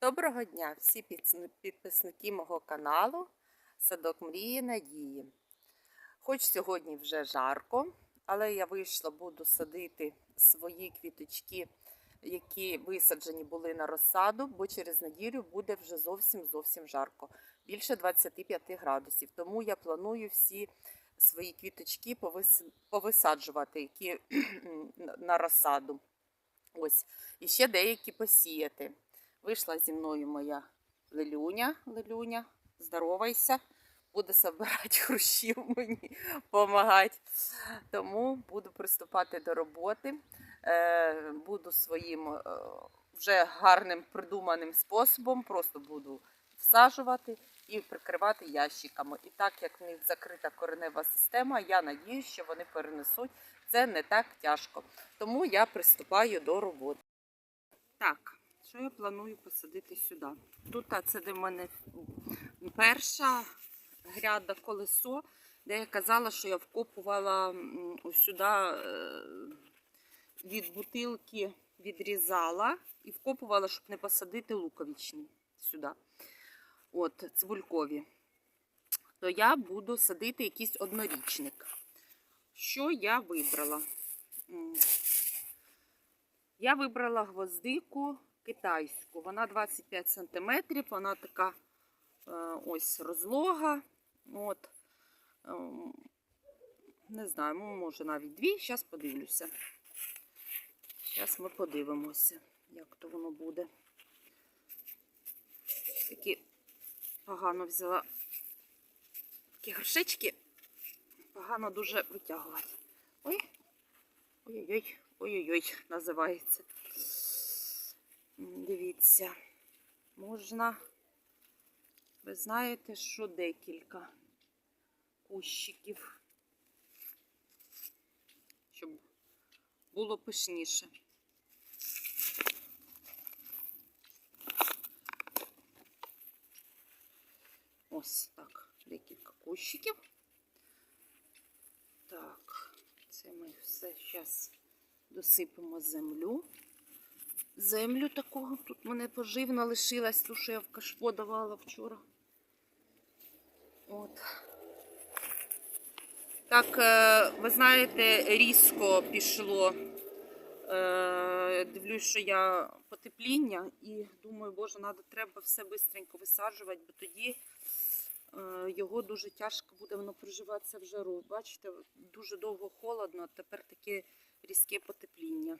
Доброго дня всі підписники мого каналу Садок Мрії Надії. Хоч сьогодні вже жарко, але я вийшла, буду садити свої квіточки, які висаджені були на розсаду, бо через неділю буде вже зовсім зовсім жарко, більше 25 градусів. Тому я планую всі свої квіточки повисаджувати, які на розсаду. Ось, і ще деякі посіяти. Вийшла зі мною моя Лелюня. Лелюня, здоровайся. Буде збирати хрущів мені, допомагати. Тому буду приступати до роботи. Е, буду своїм е, вже гарним придуманим способом, просто буду всаджувати і прикривати ящиками. І так як в них закрита коренева система, я надіюсь, що вони перенесуть це не так тяжко. Тому я приступаю до роботи. Так, що я планую посадити сюди? Тут це де в мене перша гряда колесо, де я казала, що я вкопувала сюди е, від бутилки відрізала і вкопувала, щоб не посадити луковичні сюди. От, цибулькові. То я буду садити якийсь однорічник. Що я вибрала? Я вибрала гвоздику китайську. Вона 25 см, вона така е, ось розлога. От. Ем, Не знаю, може навіть дві. Зараз подивлюся. Зараз ми подивимося, як то воно буде. Такі погано взяла такі горшечки. Погано дуже витягувати. Ой, ой-ой-ой. Ой-ой-ой, називається. Дивіться, можна, ви знаєте, що декілька кущиків, щоб було пишніше. Ось так, декілька кущиків. Так, це ми все зараз досипемо землю. Землю такого. Тут мене поживна лишилась, ту, що я в кашпо давала вчора. От. Так, е, ви знаєте, різко пішло. Е, Дивлюсь, що я потепління і думаю, боже, надо, треба все швидко висаджувати, бо тоді е, його дуже тяжко буде воно проживатися в жару. Бачите, дуже довго холодно, тепер таке різке потепління.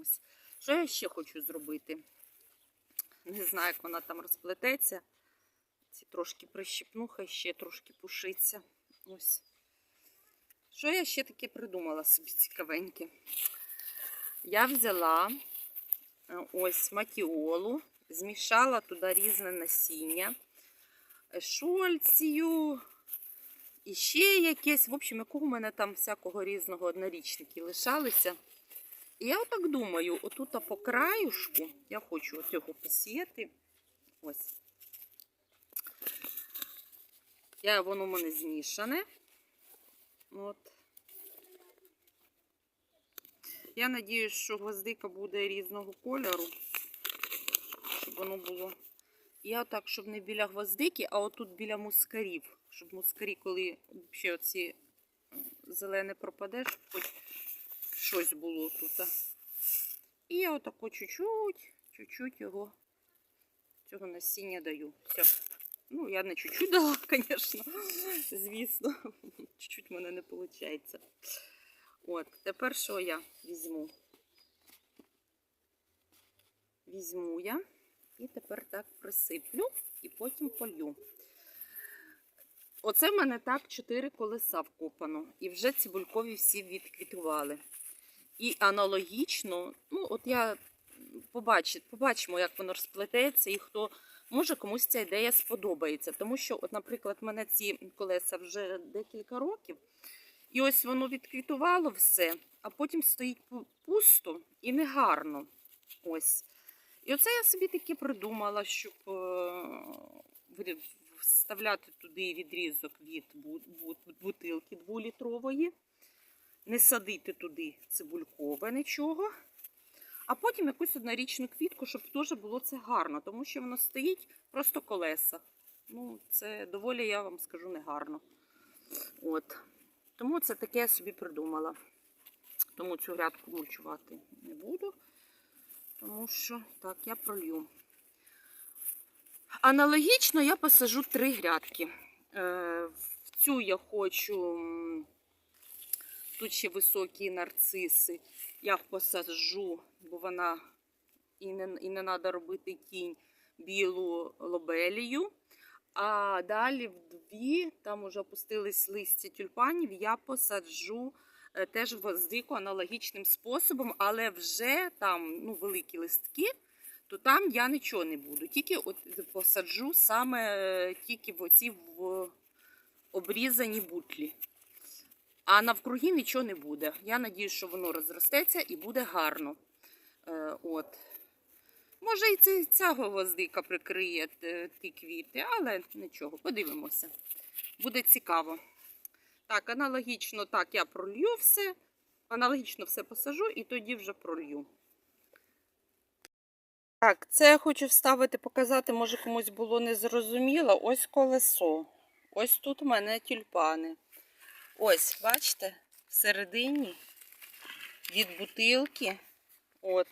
Ось. Що я ще хочу зробити? Не знаю, як вона там розплететься. Ці трошки прищипну, хай ще трошки пушиться. Ось. Що я ще таке придумала собі цікавеньке? Я взяла е, ось матіолу, змішала туди різне насіння, е, шольцію, і ще якесь, в общем, якого в мене там всякого різного однорічники лишалися. І я отак думаю, отут по краюшку, я хочу от його посіяти. Ось. Я, воно в мене змішане. От. Я надіюсь, що гвоздика буде різного кольору, щоб воно було. Я отак, щоб не біля гвоздики, а отут біля мускарів. Щоб мускарі, коли ще оці зелене пропаде, щоб хоч щось було тут. І я отако чуть-чуть, чуть-чуть його цього насіння даю. Все. Ну, я не чуть-чуть дала, звісно, звісно. Чуть-чуть в мене не виходить. От, тепер що я візьму? Візьму я і тепер так присиплю і потім полю. Оце в мене так 4 колеса вкопано. І вже цибулькові всі відквітували. І аналогічно, ну, от я побачу, побачимо, як воно розплететься, і хто може комусь ця ідея сподобається. Тому що, от, наприклад, мене ці колеса вже декілька років, і ось воно відквітувало все, а потім стоїть пусто і негарно. Ось. І оце я собі таки придумала, щоб е, вставляти туди відрізок від бу- бу- бутилки дволітрової, не садити туди цибулькове нічого, А потім якусь однорічну квітку, щоб теж було це гарно, тому що воно стоїть просто колеса. Ну, це доволі, я вам скажу, негарно. От. Тому це таке я собі придумала. Тому цю грядку мульчувати не буду, тому що так, я пролью. Аналогічно я посажу три грядки. Е, В цю я хочу, тут ще високі нарциси. Я посаджу, бо вона і не, і не треба робити тінь білу лобелію. А далі в дві, там уже опустились листя тюльпанів, я посаджу е, теж гвоздику аналогічним способом, але вже там ну, великі листки, то там я нічого не буду. Тільки от посаджу саме е, тільки в оці в обрізані бутлі. А навкруги нічого не буде. Я надіюсь, що воно розростеться і буде гарно. Е, от. Може, і ця, ця гвоздика прикриє е, ті квіти, але нічого, подивимося. Буде цікаво. Так, аналогічно так я пролью все. Аналогічно все посажу і тоді вже пролью. Так, це я хочу вставити, показати, може комусь було незрозуміло. Ось колесо. Ось тут у мене тюльпани. Ось, бачите, всередині від бутилки. От.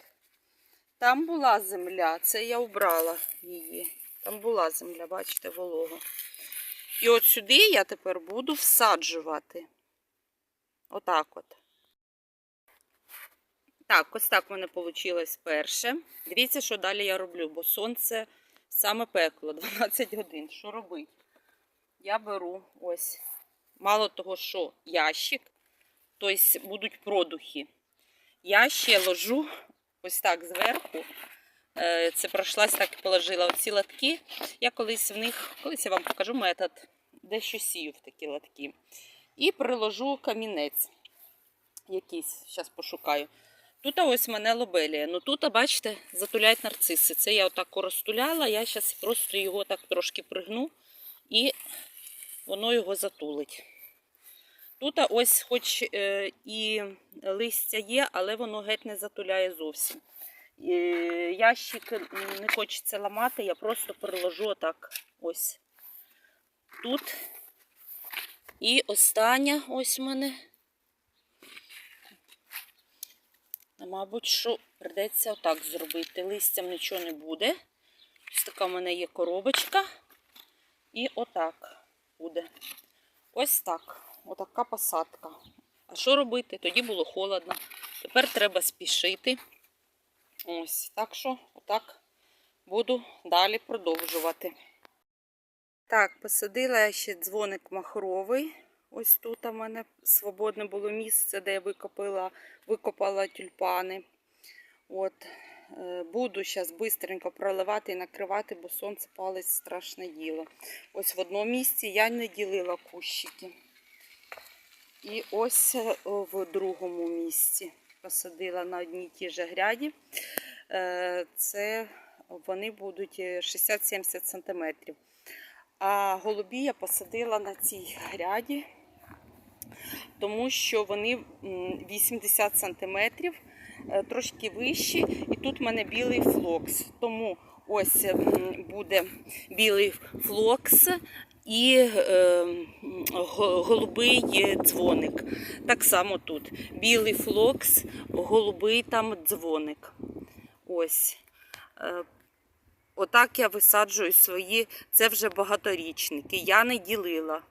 Там була земля, це я убрала її. Там була земля, бачите, волога. І от сюди я тепер буду всаджувати. Отак от. Так, ось так в мене вийшло перше. Дивіться, що далі я роблю, бо сонце саме пекло, 12 годин. Що робити? Я беру ось, мало того, що ящик, тобто будуть продухи. Я ще ложу ось так зверху. Е, Це пройшлась, так і положила оці латки. Я колись в них, колись я вам покажу метод, дещо сію в такі латки. І приложу камінець якийсь, зараз пошукаю. Тут ось в мене лобелія. Ну тут, бачите, затуляють нарциси. Це я отак розтуляла, я зараз просто його так трошки пригну і воно його затулить. Тут ось хоч е, і листя є, але воно геть не затуляє зовсім. Ящик не хочеться ламати, я просто переложу отак ось тут. І остання ось в мене. Мабуть, що придеться отак зробити. Листям нічого не буде. Ось така в мене є коробочка. І отак. Ось так. Отака посадка. А що робити? Тоді було холодно. Тепер треба спішити. Ось, так що, отак буду далі продовжувати. Так, посадила я ще дзвоник махровий. Ось тут у мене свободне було місце, де я викопала, викопала тюльпани. От, Буду зараз швидко проливати і накривати, бо сонце палить страшне діло. Ось в одному місці я не ділила кущики. І ось е, в другому місці посадила на одній ті ж гряді. Е, Це вони будуть 60-70 см. А голубі я посадила на цій гряді, тому що вони 80 см, трошки вищі, і тут в мене білий флокс. Тому ось буде білий флокс і е, голубий дзвоник. Так само тут. Білий флокс, голубий там дзвоник. Ось. Е, Отак я висаджую свої, це вже багаторічники. Я не ділила.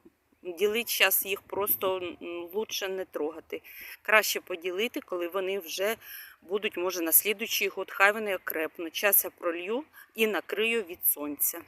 Ділити зараз їх просто лучше не трогати. Краще поділити, коли вони вже будуть, може, на слідуючий год. Хай вони окрепнуть. Час я пролью і накрию від сонця.